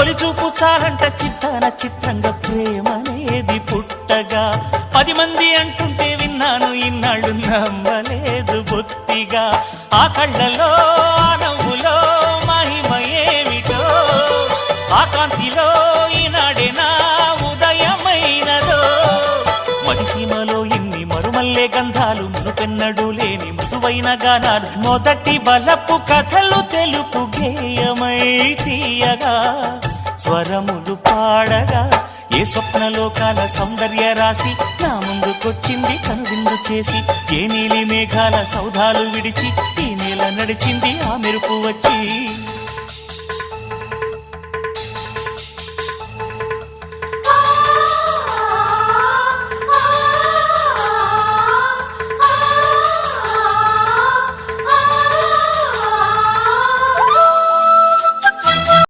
తొలి చూపు చాలంట చిత్తాన చిత్రంగా ప్రేమనేది పుట్టగా. పది మంది అంటుంటే విన్నాను ఇన్నాళ్ళు నమ్మలేదు బొత్తిగా. ఆ కళ్ళలో ఆ నవ్వులో మహిమ ఏమిటో? ఆ కాంతిలో ఈనాడే నా ఉదయమైనదో? మడిసీమలో ఇన్ని మరుమల్లే గంధాలు మునుపెన్నడు లేని మృదువైన గానాలు మొదటి బలపు కథలు తెలుపు గేయమై తీయగా. స్వరములు పాడగా ఏ స్వప్నలోకాల సౌందర్య రాశి నా ముందుకొచ్చింది కనువిందు చేసి ఏ నీలి మేఘాల సౌధాలు విడిచి ఈ నేల నడిచింది ఆ మెరుపు వచ్చి.